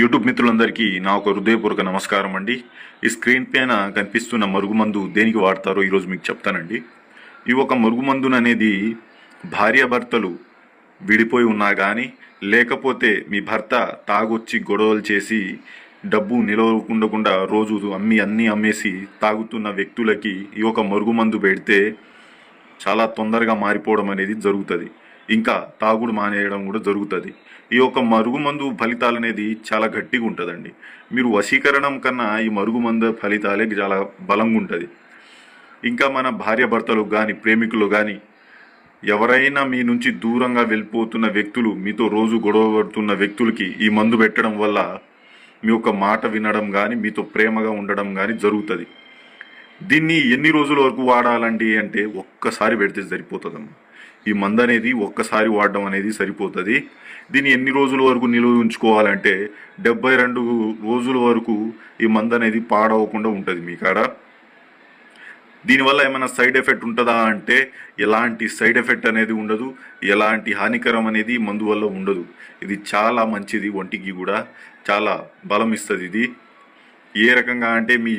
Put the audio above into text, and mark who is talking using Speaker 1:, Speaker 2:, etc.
Speaker 1: YouTube మిత్రులందరికీ నా ఒక హృదయపూర్వక నమస్కారం అండి. ఈ స్క్రీన్ పైన కనిపిస్తున్న మరుగుమందు దేనికి వాడతారో ఈరోజు మీకు చెప్తానండి. ఈ ఒక మరుగుమందును అనేది భార్యాభర్తలు విడిపోయి ఉన్నా కానీ లేకపోతే మీ భర్త తాగొచ్చి గొడవలు చేసి డబ్బు నిలవకుండా రోజు అమ్మి అన్నీ అమ్మేసి తాగుతున్న వ్యక్తులకి ఈ ఒక మరుగుమందు పెడితే చాలా తొందరగా మారిపోవడం అనేది జరుగుతుంది. ఇంకా తాగుడు మానేయడం కూడా జరుగుతుంది. ఈ యొక్క మరుగుమందు ఫలితాలు అనేది చాలా గట్టిగా ఉంటుందండి. మీరు వశీకరణం కన్నా ఈ మరుగుమందు ఫలితాలే చాలా బలంగా ఉంటుంది. ఇంకా మన భార్యాభర్తలు కానీ ప్రేమికులు కానీ ఎవరైనా మీ నుంచి దూరంగా వెళ్ళిపోతున్న వ్యక్తులు మీతో రోజు గొడవ పడుతున్న వ్యక్తులకి ఈ మందు పెట్టడం వల్ల మీ యొక్క మాట వినడం కానీ మీతో ప్రేమగా ఉండడం కానీ జరుగుతుంది. దీన్ని ఎన్ని రోజుల వరకు వాడాలండి అంటే ఒక్కసారి పెడితే సరిపోతుందమ్మా. ఈ మందు అనేది ఒక్కసారి వాడడం అనేది సరిపోతుంది. దీన్ని ఎన్ని రోజుల వరకు నిల్వ ఉంచుకోవాలంటే డెబ్బై రెండు రోజుల వరకు ఈ మందు అనేది పాడవకుండా ఉంటుంది మీ కాడ. దీనివల్ల ఏమైనా సైడ్ ఎఫెక్ట్ ఉంటుందా అంటే ఎలాంటి సైడ్ ఎఫెక్ట్ అనేది ఉండదు. ఎలాంటి హానికరం అనేది మందు వల్ల ఉండదు. ఇది చాలా మంచిది ఒంటికి కూడా చాలా బలం ఇస్తుంది ఇది. ఏ రకంగా అంటే మీ